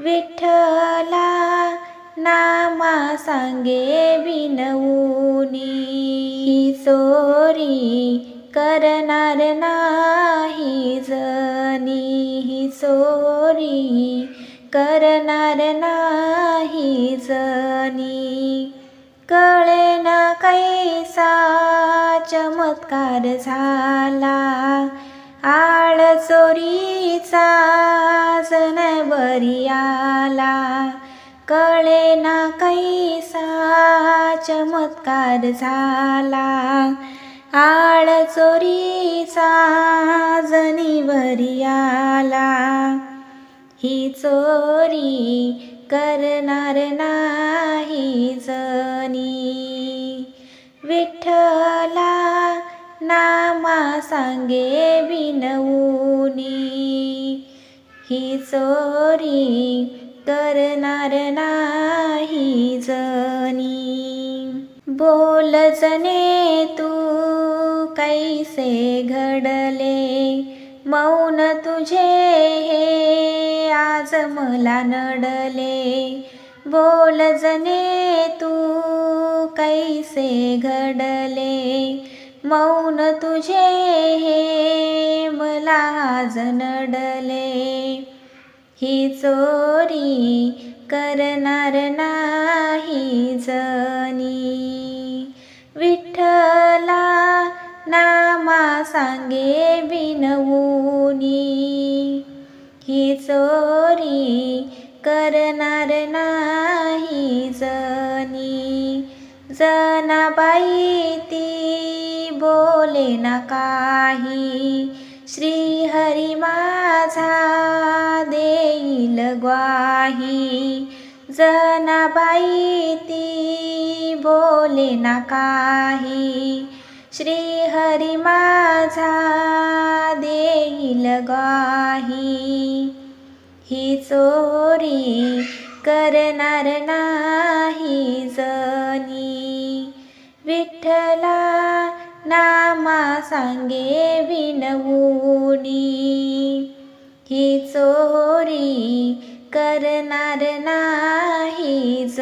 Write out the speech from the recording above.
विठ्ठला नामा सांगे विनवूनी. ही चोरी करणार नाही जनी. ही चोरी करणार नाही जनी. कळे ना कैसा चमत्कार झाला. आळ चोरीचा परियाला कळे ना कैसा चमत्कार झाला. आळ चोरीचा जनीवरी आला ही चोरी करणार नाही जनी. विठ्ठला नामा सांगे विनवूनी ही चोरी करणार नाही जनी. बोल जने तू कैसे घडले? मौन तुझे हे आज मला नडले. बोल जने तू कैसे घडले? मौन तुझे हे मला जनडले. नडले ही चोरी करणार नाही जनी. विठ्ठला नामा सांगे बिनवूनी. ही चोरी करणार नाही जनी. जनाबाई ती बोले ना काही. श्रीहरी माझा देईल ग्वाही. जनाबाई ती बोले ना काही. श्रीहरी माझा देईल ग्वाही. ही चोरी करणार नाही जनी. विठ्ठला सांगे विनवूनी ही चोरी करणार नाहीच